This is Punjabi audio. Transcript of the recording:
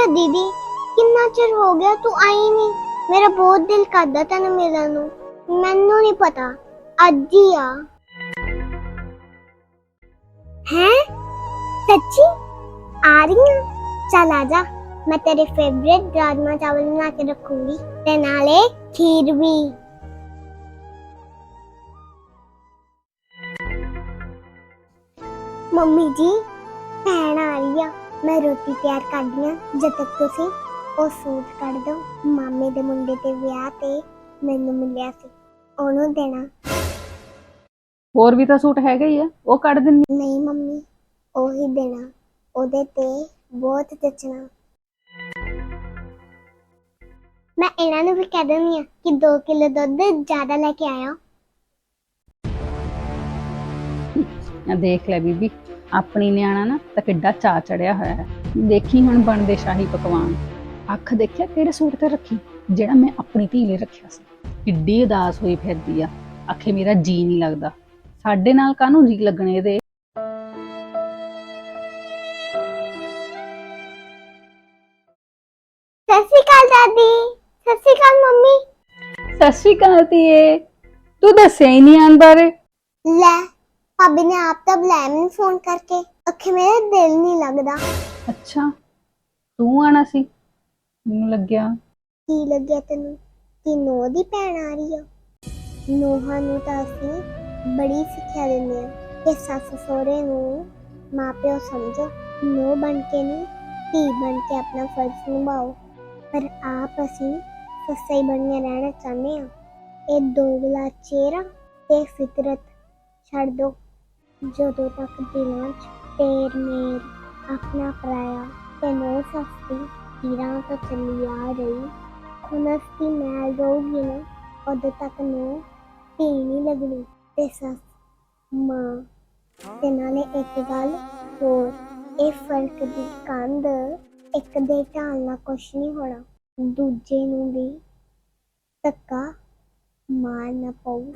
ਗਿਆ ਦੀਦੀ, ਕਿੰਨਾ ਚਿਰ ਹੋ ਗਿਆ ਤੂੰ ਆਈ ਨਹੀਂ ਮੇਰਾ ਬਹੁਤ ਦਿਲ ਕਰਦਾ ਤੈਨੂੰ ਮਿਲਣ ਨੂੰ। ਮੈਨੂੰ ਨਹੀਂ ਪਤਾ। ਅੱਜ ਹੀ ਆ। ਹੈ? ਸੱਚੀ? ਆ ਰਹੀ ਹਾਂ ਚੱਲ ਆ ਜਾ। ਮੈਂ ਤੇਰੇ ਫੇਵਰੇਟ ਰਾਜਮਾ ਚਾਵਲ ਬਣਾ ਕੇ ਰੱਖੂੰਗੀ। ਤੇ ਨਾਲੇ ਖੀਰ ਵੀ। ਮੰਮੀ ਜੀ, ਭੈਣ ਆ ਰਹੀ ਆ। ਮੈਂ ਰੋਟੀ ਤਿਆਰ ਕਰਦੀ ਆ ਜਦ ਤੱਕ ਤੁਸੀਂ ਉਹ ਸੂਟ ਕੱਢ ਦੋ ਮਾਮੇ ਦੇ ਮੁੰਡੇ ਦੇ ਵਿਆਹ ਤੇ ਮੈਨੂੰ ਮਿਲਿਆ ਸੀ। ਉਹਨੂੰ ਦੇਣਾ। ਹੋਰ ਵੀ ਤਾਂ ਸੂਟ ਹੈਗੇ ਹੀ ਆ ਉਹ ਕੱਢ ਦਿੰਨੀ ਨਹੀਂ ਮੰਮੀ ਉਹੀ ਦੇਣਾ। ਉਹਦੇ ਤੇ ਬਹੁਤ ਜਚਣਾ। ਮੈਂ ਇਹਨਾਂ ਨੂੰ ਵੀ ਕਹਿ ਦਿੰਦੀ ਆ ਕਿ 2 ਕਿਲੋ ਦੁੱਧ ਜ਼ਿਆਦਾ ਲੈ ਕੇ ਆਇਆ ਆ ਦੇਖ ਲੈ ਬੀਬੀ ਆਪਣੀ ਨਿਆਣਾ ਨਾ ਤਾਂ ਕਿੱਡਾ ਚਾ ਚੜਿਆ ਹੋਇਆ ਹੈ। ਦੇਖੀ ਹੁਣ ਬਣਦੇ ਸ਼ਾਹੀ ਪਕਵਾਨ। ਅੱਖ ਦੇਖਿਆ ਕਿਹੜੇ ਸੂਟ ਤੇ ਰੱਖੀ? ਜਿਹੜਾ ਮੈਂ ਆਪਣੀ ਧੀ ਲਈ ਰੱਖਿਆ ਸੀ। ਕਿੱਡੀ ਉਦਾਸ ਹੋਈ ਫਿਰਦੀ ਆ। ਆਖੇ ਮੇਰਾ ਜੀ ਨਹੀਂ ਲੱਗਦਾ। ਸਾਡੇ ਨਾਲ ਕਾਹਨੂੰ ਜੀ ਲੱਗਣੇ ਇਹਦੇ? ਸਤਿ ਸ਼੍ਰੀ ਅਕਾਲ ਦਾਦੀ। ਸਤਿ ਸ਼੍ਰੀ ਅਕਾਲ ਮੰਮੀ। ਸਤਿ ਸ਼੍ਰੀ ਅਕਾਲ ਧੀਏ। ਤੂੰ ਦੱਸਿਆ ਹੀ ਨਹੀਂ ਆਨ ਬਾਰੇ। ਲੈ ਭਾਬੀ ਨੇ ਆਪ ਤਾਂ ਬੁਲਾਇਆ ਮੈਨੂੰ ਫੋਨ ਕਰਕੇ। ਅੱਖੇ ਮੇਰੇ ਦਿਲ ਨਹੀਂ ਲੱਗਦਾ। ਅੱਛਾ ਤੂੰ ਆਣਾ ਸੀ? ਮੈਨੂੰ ਲੱਗਿਆ। ਕੀ ਲੱਗਿਆ ਤੈਨੂੰ? ਕਿ ਨੋ ਦੀ ਭੈਣ ਆ ਰਹੀ ਆ। ਨੋਹਾਂ ਨੂੰ ਤਾਂ ਅਸੀਂ ਬੜੀ ਸਿੱਖਿਆ ਦਿੰਦੇ ਆ ਕਿ ਸੱਸ ਸਹੁਰੇ ਨੂੰ ਮਾਪਿਓ ਸਮਝੋ। ਨੋ ਬਣ ਕੇ ਨਹੀਂ ਧੀ ਬਣ ਕੇ ਆਪਣਾ ਫਰਜ਼ ਨਿਭਾਓ। ਪਰ ਆਪ ਅਸੀਂ ਸੱਸਾਈ ਬਣੀਆਂ ਰਹਿਣਾ ਚਾਹੁੰਦੇ ਆ। ਇਹ ਦੋਗਲਾ ਚਿਹਰਾ ਤੇ ਫਿਤਰਤ ਛੱਡ ਦੋ। ਜਦੋਂ ਤੱਕ ਦਿਲਾਂ 'ਚ ਤੇਰ ਮੇਰ ਆਪਣਾ ਪਰਾਇਆ ਤੇ ਨੋ ਸਸਤੀ ਹੀਰਾਂ ਤੋਂ ਚੱਲੀ ਆ ਰਹੀ ਖੁਨਸਤੀ ਮੈਲ ਰਹੂਗੀ ਨਾ ਉਦੋਂ ਤੱਕ ਨੂੰ ਧੀ ਨਹੀਂ ਲੱਗਣੀ ਤੇ ਸੱਸ, ਮਾਂ। ਤੇ ਨਾਲੇ ਇੱਕ ਗੱਲ ਹੋਰ, ਇਹ ਫ਼ਰਕ ਦੀ ਕੰਧ ਇੱਕ ਦੇ ਢਾਲ ਨਾਲ ਕੁਛ ਨਹੀਂ ਹੋਣਾ, ਦੂਜੇ ਨੂੰ ਵੀ ਧੱਕਾ ਮਾਰਨਾ ਪਊ।